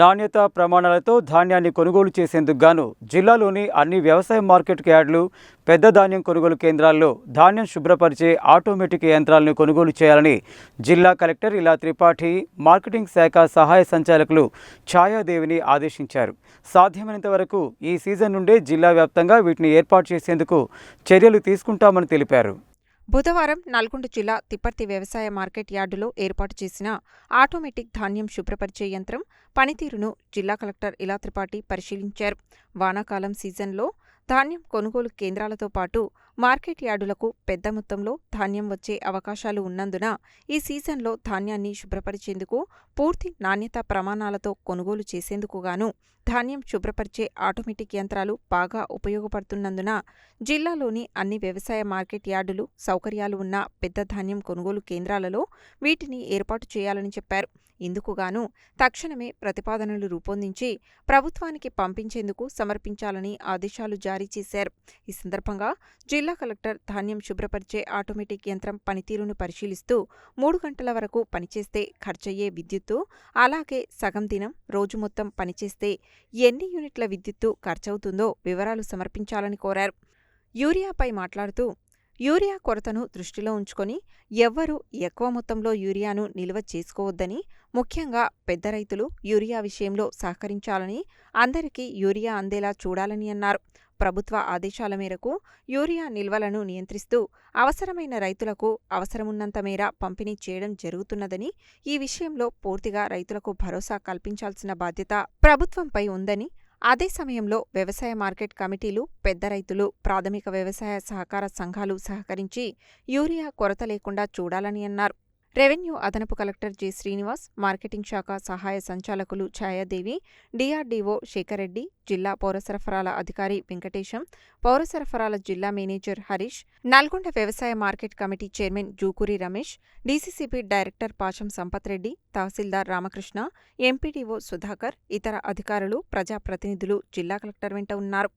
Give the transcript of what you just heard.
నాణ్యత ప్రమాణాలతో ధాన్యాన్ని కొనుగోలు చేసేందుకు గాను జిల్లాలోని అన్ని వ్యవసాయ మార్కెట్ యార్డులు పెద్ద ధాన్యం కొనుగోలు కేంద్రాల్లో ధాన్యం శుభ్రపరిచే ఆటోమేటిక్ యంత్రాలను కొనుగోలు చేయాలని జిల్లా కలెక్టర్ ఇలా త్రిపాఠి మార్కెటింగ్ శాఖ సహాయ సంచాలకులు ఛాయాదేవిని ఆదేశించారు. సాధ్యమైనంత వరకు ఈ సీజన్ నుండే జిల్లా వ్యాప్తంగా వీటిని ఏర్పాటు చేసేందుకు చర్యలు తీసుకుంటామని తెలిపారు. బుధవారం నల్గొండ జిల్లా తిప్పర్తి వ్యవసాయ మార్కెట్ యార్డులో ఏర్పాటు చేసిన ఆటోమేటిక్ ధాన్యం శుభ్రపరిచే యంత్రం పనితీరును జిల్లా కలెక్టర్ ఇలా త్రిపాఠి పరిశీలించారు. వానాకాలం సీజన్లో ధాన్యం కొనుగోలు కేంద్రాలతో పాటు మార్కెట్ యార్డులకు పెద్ద మొత్తంలో ధాన్యం వచ్చే అవకాశాలు ఉన్నందున ఈ సీజన్లో ధాన్యాన్ని శుభ్రపరిచేందుకు పూర్తి నాణ్యతా ప్రమాణాలతో కొనుగోలు చేసేందుకు గాను ధాన్యం శుభ్రపరిచే ఆటోమేటిక్ యంత్రాలు బాగా ఉపయోగపడుతున్నందున జిల్లాలోని అన్ని వ్యవసాయ మార్కెట్ యార్డులు సౌకర్యాలు ఉన్న పెద్ద ధాన్యం కొనుగోలు కేంద్రాలలో వీటిని ఏర్పాటు చేయాలని చెప్పారు. ఇందుకుగాను తక్షణమే ప్రతిపాదనలు రూపొందించి ప్రభుత్వానికి పంపించేందుకు సమర్పించాలని ఆదేశాలు జారీ చేశారు. ఈ సందర్భంగా జిల్లా కలెక్టర్ ధాన్యం శుభ్రపరిచే ఆటోమేటిక్ యంత్రం పనితీరును పరిశీలిస్తూ మూడు గంటల వరకు పనిచేస్తే ఖర్చయ్యే విద్యుత్తు అలాగే సగం దినం రోజు మొత్తం పనిచేస్తే ఎన్ని యూనిట్ల విద్యుత్తు ఖర్చవుతుందో వివరాలు సమర్పించాలని కోరారు. యూరియాపై మాట్లాడుతూ యూరియా కొరతను దృష్టిలో ఉంచుకొని ఎవ్వరూ ఎక్కువ మొత్తంలో యూరియాను నిల్వ చేసుకోవద్దని ముఖ్యంగా పెద్ద రైతులు యూరియా విషయంలో సహకరించాలని అందరికీ యూరియా అందేలా చూడాలని అన్నారు. ప్రభుత్వ ఆదేశాల మేరకు యూరియా నిల్వలను నియంత్రిస్తూ అవసరమైన రైతులకు అవసరమున్నంత మేర పంపిణీ చేయడం జరుగుతున్నదని ఈ విషయంలో పూర్తిగా రైతులకు భరోసా కల్పించాల్సిన బాధ్యత ప్రభుత్వంపై ఉందని అదే సమయంలో వ్యవసాయ మార్కెట్ కమిటీలు పెద్ద రైతులు ప్రాథమిక వ్యవసాయ సహకార సంఘాలు సహకరించి యూరియా కొరత లేకుండా చూడాలని అన్నారు. రెవెన్యూ అదనపు కలెక్టర్ జి. శ్రీనివాస్ మార్కెటింగ్ శాఖ సహాయ సంచాలకులు ఛాయాదేవి డిఆర్డీఓ శేఖరెడ్డి జిల్లా పౌర సరఫరాల అధికారి వెంకటేశం పౌర సరఫరాల జిల్లా మేనేజర్ హరీష్ నల్గొండ వ్యవసాయ market committee chairman Jukuri Ramesh DCCP director Pasham Sampath Reddy తహసీల్దార్ రామకృష్ణ ఎంపీడీఓ సుధాకర్ ఇతర అధికారులు ప్రజాప్రతినిధులు జిల్లా కలెక్టర్ వెంట ఉన్నారు.